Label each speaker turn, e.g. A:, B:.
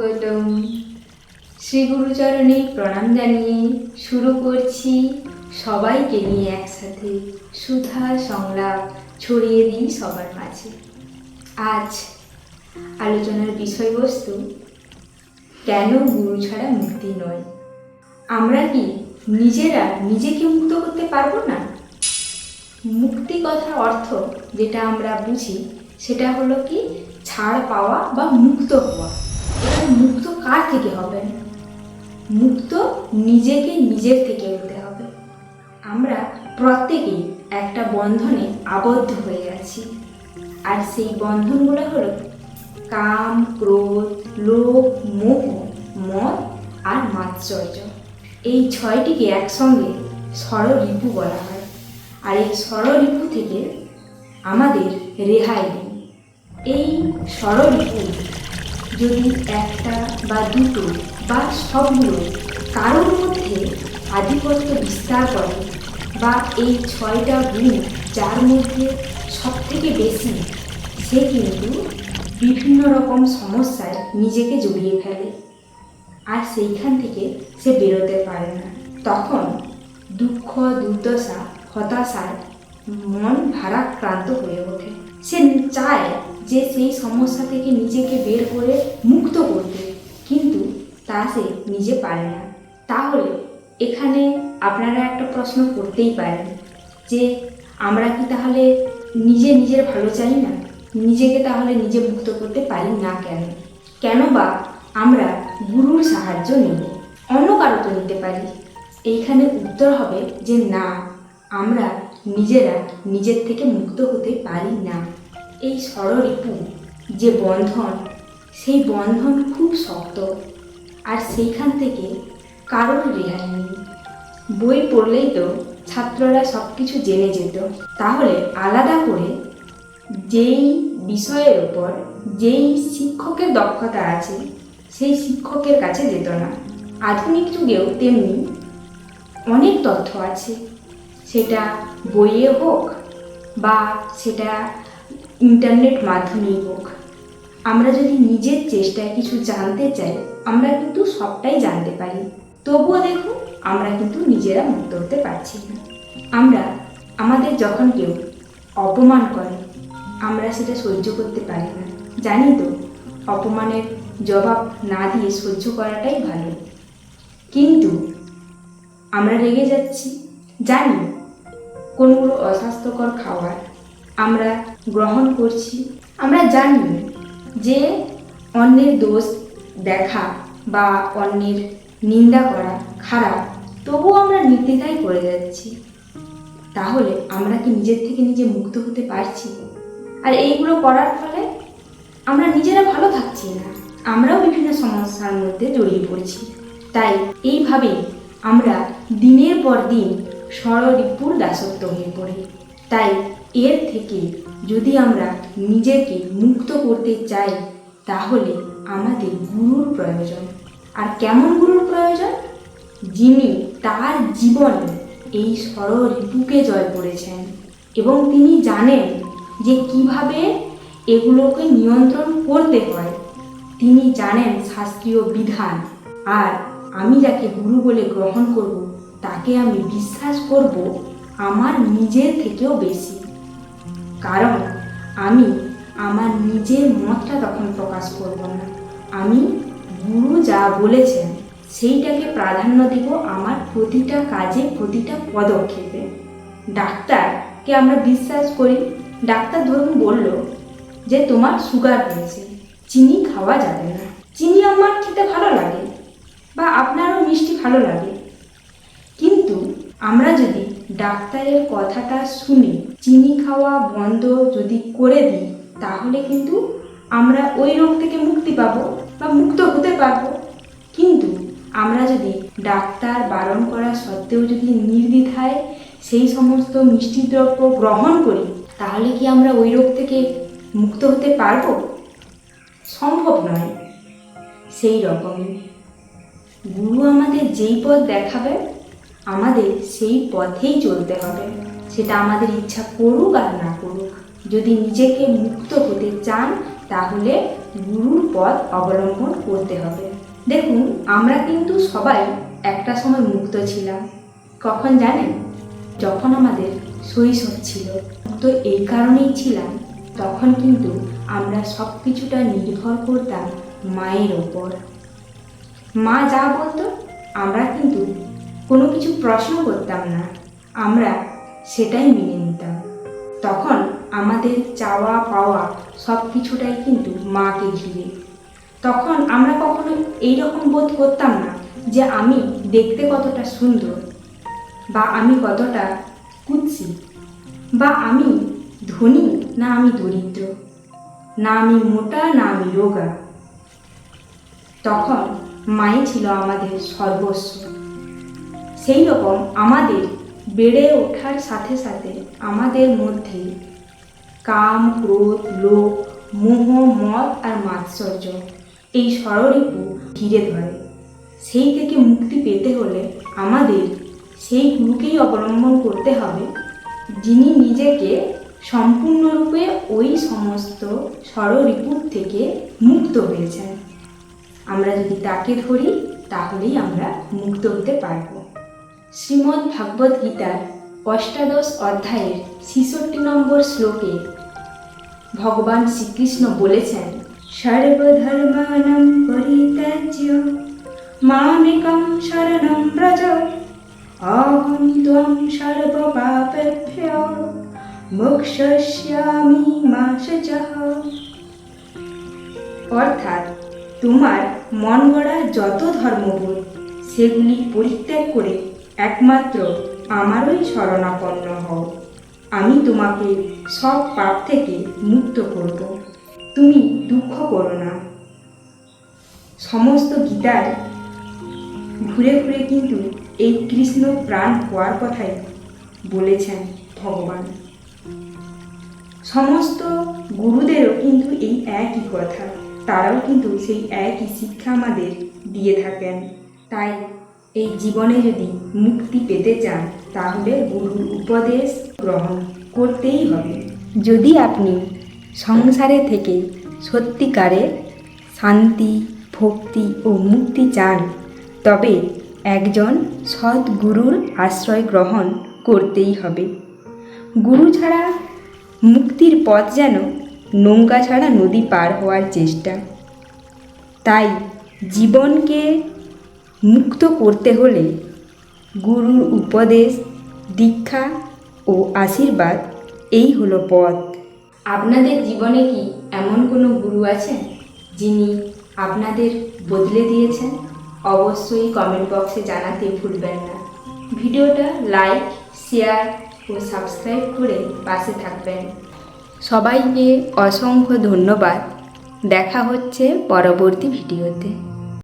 A: স্বাগতম। শ্রী গুরুচরণে প্রণাম জানিয়ে শুরু করছি। সবাইকে নিয়ে একসাথে সুধা সংলাপ ছড়িয়ে দিই সবার মাঝে। আজ আলোচনার বিষয়বস্তু, কেন গুরু ছাড়া মুক্তি নয়? আমরা কি নিজেরা নিজেকে মুক্ত করতে পারব না? মুক্তি কথার অর্থ যেটা আমরা বুঝি, সেটা হলো কি ছাড় পাওয়া বা মুক্ত হওয়া। মুক্ত কার থেকে হবে? মুক্ত নিজেকে নিজের থেকে হতে হবে। আমরা প্রত্যেকেই একটা বন্ধনে আবদ্ধ হয়ে আছি। আর সেই বন্ধনগুলো হলো কাম, ক্রোধ, লোভ, মোহ, মদ আর মাৎসর্য। এই ছয়টিকে একসঙ্গে ষড়রিপু বলা হয়। আর এই ষড়রিপু থেকে আমাদের রেহাই নেই। এই ষড়রিপু যদি একটা বা দুটো বা সবগুলো কারোর মধ্যে আধিপত্য বিস্তার করে বা এই ছয়টা গুণ যার মধ্যে সব থেকে বেশি, সে কিন্তু বিভিন্ন রকম সমস্যায় নিজেকে জড়িয়ে ফেলে। আর সেইখান থেকে সে বেরোতে পারে না। তখন দুঃখ, দুর্দশা, হতাশায় মন ভারাক্রান্ত হয়ে ওঠে। সে চায় যে সেই সমস্যা থেকে নিজেকে বের করে মুক্ত করতে কিন্তু তা সে নিজে পারে না। তাহলে এখানে আপনারা একটা প্রশ্ন করতেই পারেন যে, আমরা কি তাহলে নিজে নিজের ভালো চাই না? নিজেকে তাহলে নিজে মুক্ত করতে পারি না কেন? কেন বা আমরা গুরুর সাহায্য নেব অন্য কারও তো নিতে পারি। এইখানে উত্তর হবে যে না, আমরা নিজেরা নিজের থেকে মুক্ত হতে পারি না। এই ষড়রিপু যে বন্ধন, সেই বন্ধন খুব শক্ত আর সেইখান থেকে কারোর রেহাই নেই। বই পড়লেই তো ছাত্ররা সব কিছু জেনে যেত। তাহলে আলাদা করে যেই বিষয়ের ওপর যেই শিক্ষকের দক্ষতা আছে, সেই শিক্ষকের কাছে যেত না। আধুনিক যুগেও তেমনি অনেক তথ্য আছে। সেটা বইয়ে হোক বা সেটা ইন্টারনেট মাধ্যমেই হোক। আমরা যদি নিজের চেষ্টায় কিছু জানতে চাই, আমরা কিন্তু সবটাই জানতে পারি। তবুও দেখুন, আমরা কিন্তু নিজেরা মুক্ত হতে পারছি না। আমরা, আমাদের যখন কেউ অপমান করে, আমরা সেটা সহ্য করতে পারি না। জানি তো, অপমানের জবাব না দিয়ে সহ্য করাটাই ভালো। কিন্তু, আমরা রেগে যাচ্ছি, জানি কোনগুলো অস্বাস্থ্যকর খাবার আমরা গ্রহণ করছি, আমরা জানি যে অন্যের দোষ দেখা বা অন্যের নিন্দা করা খারাপ তবুও আমরা নির্দ্বিধায় করে যাচ্ছি। তাহলে আমরা কি নিজের থেকে নিজে মুক্ত হতে পারছি? আর এইগুলো করার ফলে আমরা নিজেরা ভালো থাকছি না। আমরাও বিভিন্ন সমস্যার মধ্যে জড়িয়ে পড়ছি। তাই এইভাবে আমরা দিনের পর দিন ষড়রিপুর দাসত্ব হয়ে পড়ি। তাই এর থেকে যদি আমরা নিজেকে মুক্ত করতে চাই, তাহলে আমাদের গুরুর প্রয়োজন। আর কেমন গুরুর প্রয়োজন? যিনি তার জীবনে এই সরল বুকে জয় করেছেন। এবং তিনি জানেন যে কীভাবে এগুলোকে নিয়ন্ত্রণ করতে হয়। তিনি জানেন শাস্ত্রীয় বিধান। আর আমি যাকে গুরু বলে গ্রহণ করব, তাকে আমি বিশ্বাস করব, আমার নিজের থেকেও বেশি। কারণ আমি আমার নিজের মতটা তখন প্রকাশ করব না। আমি গুরু যা বলেছেন, সেইটাকে প্রাধান্য দিব আমার প্রতিটা কাজে প্রতিটা পদক্ষেপে। ডাক্তারকে আমরা বিশ্বাস করি। ডাক্তার ধরুন বলল যে, তোমার সুগার হয়েছে চিনি খাওয়া যাবে না। চিনি আমার খেতে ভালো লাগে বা আপনারও মিষ্টি ভালো লাগে। কিন্তু আমরা যদি ডাক্তারের কথাটা শুনি চিনি খাওয়া বন্ধ যদি করে দিই, তাহলে কিন্তু আমরা ওই রোগ থেকে মুক্তি পাব বা মুক্ত হতে পারব। কিন্তু আমরা যদি ডাক্তার বারণ করা সত্ত্বেও যদি নির্দ্বিধায় সেই সমস্ত মিষ্টি দ্রব্য গ্রহণ করি, তাহলে কি আমরা ওই রোগ থেকে মুক্ত হতে পারব? সম্ভব নয়। সেই রকমই। গুরু আমাদের যেই পথ দেখাবে আমাদের সেই পথেই চলতে হবে। সেটা আমাদের ইচ্ছা করুক আর না করুক। যদি নিজেকে মুক্ত হতে চান, তাহলে গুরুর পথ অবলম্বন করতে হবে। দেখুন, আমরা কিন্তু সবাই একটা সময় মুক্ত ছিলাম। কখন জানেন? যখন আমাদের শৈশব ছিল। তো এই কারণেই ছিলাম। তখন কিন্তু আমরা সব কিছুটা নির্ভর করতাম মায়ের ওপর। মা যা বলতো, আমরা কিন্তু কোনো কিছু প্রশ্ন করতাম না, আমরা সেটাই মেনে নিতাম। তখন আমাদের চাওয়া পাওয়া সব কিছুটাই কিন্তু মাকে ঘিরে। তখন আমরা কখনো এইরকম বোধ করতাম না যে আমি দেখতে কতটা সুন্দর, বা আমি কতটা কুৎসি, বা আমি ধনী না আমি দরিদ্র, না আমি মোটা না আমি রোগা। তখন মাই ছিল আমাদের সর্বস্ব। সেই রকম আমাদের বেড়ে ওঠার সাথে সাথে আমাদের মধ্যে কাম, ক্রোধ, লোভ, মোহ, মদ আর মাৎসর্য এই ষড়রিপু ঘিরে ধরে। সেই থেকে মুক্তি পেতে হলে আমাদের সেই গুরুকেই অবলম্বন করতে হবে, যিনি নিজেকে সম্পূর্ণরূপে ওই সমস্ত ষড়রিপুর থেকে মুক্ত হয়েছেন। আমরা যদি তাকে ধরি, তাহলেই আমরা মুক্ত হতে পারব। শ্রীমদ্ ভাগবত গীতার অষ্টাদশ অধ্যায়ের ছেষট্টি নম্বর শ্লোকে ভগবান শ্রীকৃষ্ণ বলেছেন, সর্বধর্মাণং পরিত্যাজ্য, মামেকং শরণং ব্রজ অহং ত্বং সর্বপাপেভ্য মোক্ষয়িষ্যামি মা শুচঃ। অর্থাৎ তোমার মন গড়া যত ধর্মবোধ, সেগুলি পরিত্যাগ করে একমাত্র আমারই শরণাপন্ন হও। আমি তোমাকে সব পাপ থেকে মুক্ত করব। তুমি দুঃখ করো না। সমস্ত গীতার ঘুরে ঘুরে কিন্তু এই কৃষ্ণ প্রাণ হওয়ার কথাই বলেছেন ভগবান। সমস্ত গুরুদেরও কিন্তু এই একই কথা। তারাও কিন্তু সেই একই শিক্ষা আমাদের দিয়ে থাকেন। তাই এই জীবনে যদি মুক্তি পেতে চান, তাহলে গুরুর উপদেশ গ্রহণ করতেই হবে। যদি আপনি সংসারে থেকে সত্যিকারে শান্তি, ভক্তি ও মুক্তি চান, তবে একজন সৎ গুরুর আশ্রয় গ্রহণ করতেই হবে। গুরু ছাড়া মুক্তির পথ যেন নৌকা ছাড়া নদী পার হওয়ার চেষ্টা। তাই জীবনকে মুক্ত করতে হলে গুরুর উপদেশ, দীক্ষা ও আশীর্বাদ, এই হলো পথ। আপনাদের জীবনে কি এমন কোনো গুরু আছেন যিনি আপনাদের বদলে দিয়েছেন? অবশ্যই কমেন্ট বক্সে জানাতে ভুলবেন না। ভিডিওটা লাইক শেয়ার ও সাবস্ক্রাইব করে পাশে থাকবেন। সবাইকে অসংখ্য ধন্যবাদ। দেখা হচ্ছে পরবর্তী ভিডিওতে।